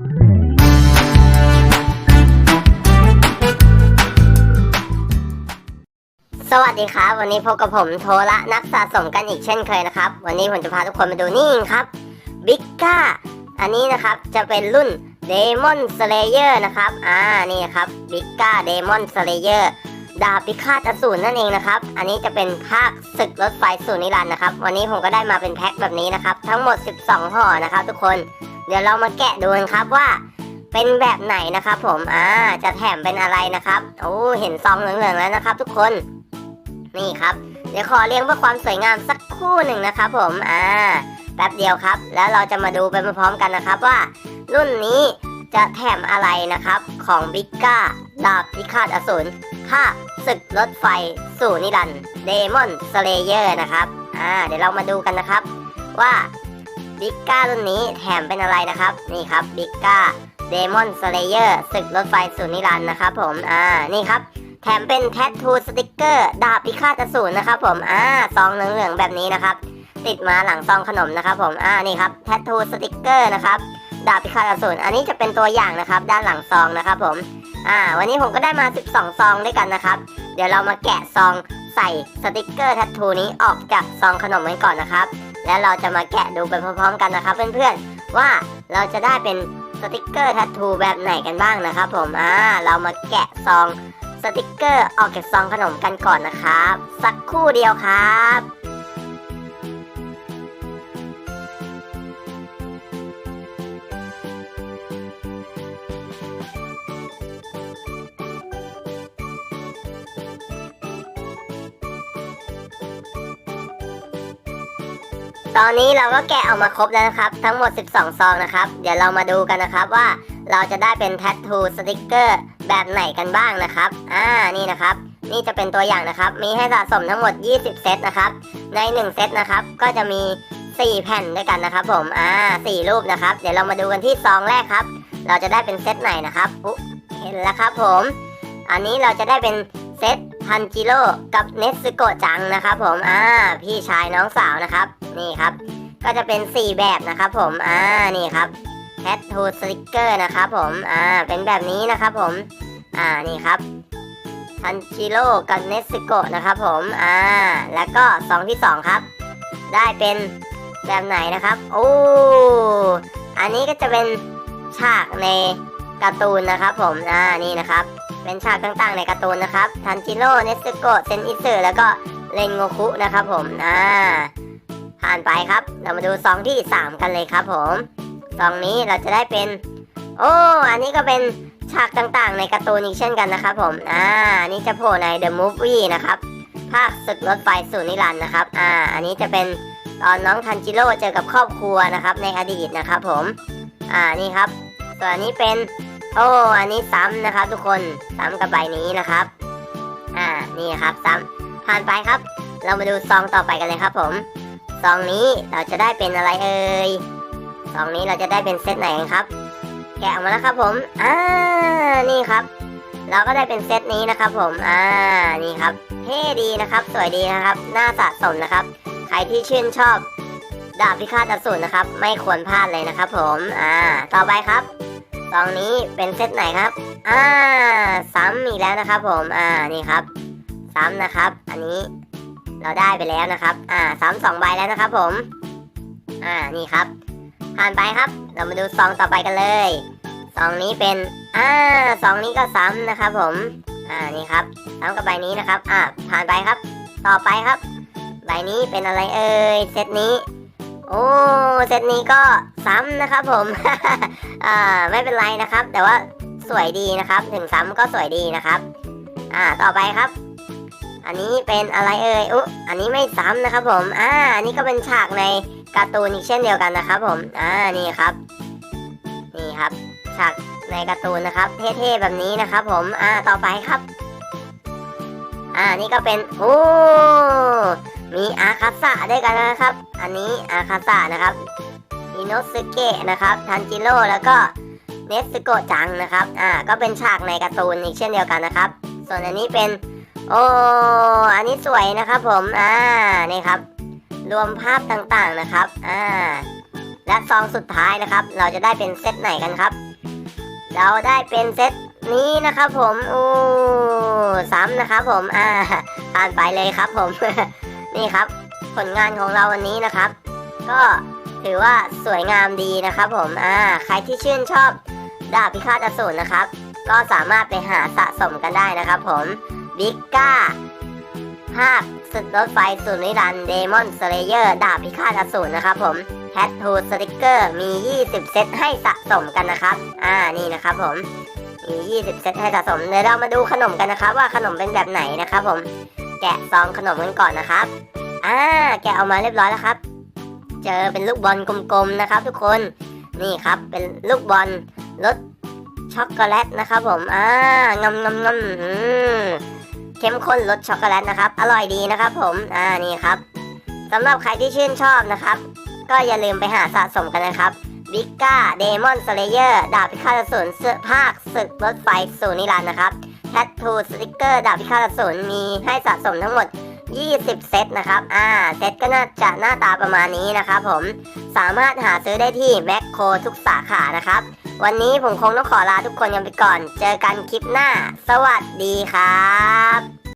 สวัสดีครับ วันนี้พบกับผมโทละนักสะสมกันอีกเช่นเคยนะครับ วันนี้ผมจะพาทุกคนมาดูนี่ครับบิ๊กก้าอันนี้นะครับจะเป็นรุ่น Demon Slayer นะครับอ่านี่ครับบิ๊กก้า Demon Slayer ดาบพิฆาตอสูรนั่นเองนะครับ อันนี้จะเป็นภาคศึกรถไฟสูนิรันนะครับ วันนี้ผมก็ได้มาเป็นแพ็คแบบนี้นะครับ ทั้งหมด 12 ห่อนะครับทุกคน เดี๋ยวเรามาแกะดูกันครับว่า เป็นแบบไหนนะครับ ผมอ่าจะแถมเป็นอะไรนะครับโอ้เห็นซองเหลืองๆแล้วนะครับ ทุกคนนี่ครับ เดี๋ยวขอเลี้ยงเพื่อความสวยงามสักคู่หนึ่งนะครับ ผมอ่าแป๊บเดียวครับ แล้วเราจะมาดูไปพร้อมๆกันนะครับว่า รุ่นนี้จะแถมอะไรนะครับของบิ๊กก้าดาบพิฆาตอสูรค่าศึกรถไฟสู่นิรันด์เดมอนสเลเยอร์นะครับ อ่า เดี๋ยวเรามาดูกันนะครับ ว่า บิ๊กก้ารุ่นนี้แถมเป็นอะไรนะครับ นี่ครับบิ๊กก้าเดมอนสเลเยอร์ศึกรถไฟสู่นิรันนะครับผมอ่านี่ครับแถมเป็นแท t ทูสติกเกอร์ดาบพิฆาตอสูรนะครับผมอ่าซองเหลืองๆแบบนี้นะครับ ติดมาหลังซองขนมนะครับผมอ่านี่ครับแท t ทูสติกเกอร์นะครับดาบพิฆาตอสูรอันนี้จะเป็นตัวอย่างนะครับ ด้านหลังซองนะครับผมอ่าวันนี้ผมก็ได้มา 12 ซองด้วยกันนะครับ เดี๋ยวเรามาแกะซองใส่สติกเกอร์แท t ทูนี้ออกจากซองขนมกันก่อนนะครับ และเราจะมาแกะดูไปพร้อมๆกันนะครับเพื่อนๆว่าเราจะได้เป็นสติกเกอร์ทัตทูแบบไหนกันบ้างนะครับผมอ่าเรามาแกะซองสติกเกอร์ออกจากซองขนมกันก่อนนะครับ สักครู่เดียวครับ ตอนนี้เราก็แกะออกมาครบแล้วนะครับ ทั้งหมด 12 ซองนะครับ เดี๋ยวเรามาดูกันนะครับว่าเราจะได้เป็นแท t ทูสติกเกอร์แบบไหนกันบ้างนะครับ อ่านี่นะครับ นี่จะเป็นตัวอย่างนะครับ มีให้สะสมทั้งหมด 20 เซตนะครับ ใน 1 เซตนะครับ ก็จะมี 4 แผ่นด้วยกันนะครับ ผม อ่า4รูปนะครับ เดี๋ยวเรามาดูกันที่ซองแรกครับ เราจะได้เป็นเซตไหนนะครับอุ๊เห็นแล้วครับผม อันนี้เราจะได้เป็นเซต ทันจิโร่กับเนสโกะจังนะครับผมอ่าพี่ชายน้องสาวนะครับ นี่ครับ ก็จะเป็น 4 แบบนะครับผมอ่านี่ครับแคททูสติกเกอร์นะครับผมอ่าเป็นแบบนี้นะครับผมอ่านี่ครับทันจิโร่กับเนสโกะนะครับผมอ่าแล้วก็ซองที่2ครับ ได้เป็นแบบไหนนะครับโอ้อันนี้ก็จะเป็นฉากใน การ์ตูนนะครับผมอ่านี่นะครับ เป็นฉากต่างๆในการ์ตูนนะครับทันจิโร่เนสโกะเซนอิสึแล้วก็เรนโงคุนะครับผมอ่าผ่านไปครับเรามาดูซองที่ 3 กันเลยครับผมซองนี้เราจะได้เป็น โอ้อันนี้ก็เป็นฉากต่างๆ ในการ์ตูนอีกเช่นกันนะครับผมอ่านี่จะโผล่ใน The Movie นะครับภาคศึกรถไฟสู่นิรันดร์นะครับอ่าอันนี้จะเป็นตอนน้องทันจิโร่เจอกับครอบครัวนะครับในอดีตนะครับผมอ่านี่ครับส่วนี้เป็น โอ้อันนี้ซ้ำนะครับ ทุกคนซ้ำกับใบนี้นะครับ อ่านี่ครับซ้ำผ่านไปครับ เรามาดูซองต่อไปกันเลยครับ ผมซองนี้เราจะได้เป็นอะไรเอ่ยซองนี้เราจะได้เป็นเซตไหนกันครับ แกะออกมาแล้วครับ ผมอ่านี่ครับ เราก็ได้เป็นเซตนี้นะครับ ผมอ่านี่ครับเท่ดีนะครับ สวยดีนะครับน่าสะสมนะครับ ใครที่ชื่นชอบดาบพิฆาตอสูรนะครับ ไม่ควรพลาดเลยนะครับ ผมอ่าต่อไปครับ ซองนี้เป็นเซตไหนครับ อ่า ซ้ำอีกแล้วนะครับผม อ่า นี่ครับ ซ้ำนะครับ อันนี้เราได้ไปแล้วนะครับ อ่า ซ้ำสองใบแล้วนะครับผม อ่า นี่ครับ ผ่านไปครับ เรามาดูซองต่อไปกันเลย ซองนี้เป็น อ่า ซองนี้ก็ซ้ำนะครับผม อ่า นี่ครับ ซ้ำกับใบนี้นะครับ อ่า ผ่านไปครับ ต่อไปครับ ใบนี้เป็นอะไรเอ่ย เซตนี้ โอ้เซตนี้ก็ซ้ำนะครับผมอ่าไม่เป็นไรนะครับ แต่ว่าสวยดีนะครับ ถึงซ้ำก็สวยดีนะครับ อ่าต่อไปครับ อันนี้เป็นอะไรเอ่ยอุ๊อันนี้ไม่ซ้ำนะครับผมอ่าอันนี้ก็เป็นฉากในการ์ตูนอีกเช่นเดียวกันนะครับ ผมอ่านี่ครับ นี่ครับฉากในการ์ตูนนะครับ เท่ๆแบบนี้นะครับ ผมอ่าต่อไปครับ อ่านี่ก็เป็นโอ้ มีอาคาสะด้วยกันนะครับ อันนี้อาคาสะนะครับอิโนสึเกะนะครับทันจิโร่แล้วก็เนสโกะจังนะครับ อ่า ก็เป็นฉากในการ์ตูนอีกเช่นเดียวกันนะครับ ส่วนอันนี้เป็น โอ้ อันนี้สวยนะครับผม อ่า นี่ครับ รวมภาพต่างๆนะครับ อ่า และซองสุดท้ายนะครับ เราจะได้เป็นเซตไหนกันครับ เราได้เป็นเซตนี้นะครับผมโอ้ซ้ำนะครับผม อ่าผ่านไปเลยครับผม นี่ครับ ผลงานของเราวันนี้นะครับ ก็ถือว่าสวยงามดีนะครับ ผมอ่าใครที่ชื่นชอบดาบพิฆาตอสูรนะครับ ก็สามารถไปหาสะสมกันได้นะครับ ผมบิ๊กก้าภาคสุดรถไฟสุนิรันเดมอนสเลเยอร์ดาบพิฆาตอสูรนะครับ ผมแทททูสติกเกอร์มี 20 เซตให้สะสมกันนะครับ อ่านี่นะครับ ผมมี 20 เซตให้สะสมเดี๋ยวเรามาดูขนมกันนะครับ ว่าขนมเป็นแบบไหนนะครับ ผม แกะซองขนมกันก่อนนะครับ อ่า แกะออกมาเรียบร้อยแล้วครับ เจอเป็นลูกบอลกลมๆนะครับ ทุกคน นี่ครับ เป็นลูกบอลรสช็อกโกแลตนะครับผม อ่างำงำงำอืมเข้มข้นรสช็อกโกแลตนะครับ อร่อยดีนะครับผม อ่า นี่ครับสำหรับใครที่ชื่นชอบนะครับ ก็อย่าลืมไปหาสะสมกันนะครับบิกก้า เดมอนสเลเยอร์ ดาบพิฆาตอสูรเสื้อภาคศึกรถไฟสู่นิรันดร์นะครับ แทททูสติกเกอร์ดาบพิฆาตอสูรมีให้สะสมทั้งหมด 20 เซตนะครับ อ่า เซตก็น่าจะหน้าตาประมาณนี้นะครับผม สามารถหาซื้อได้ที่แมคโครทุกสาขานะครับ วันนี้ผมคงต้องขอลาทุกคนกันไปก่อน เจอกันคลิปหน้า สวัสดีครับ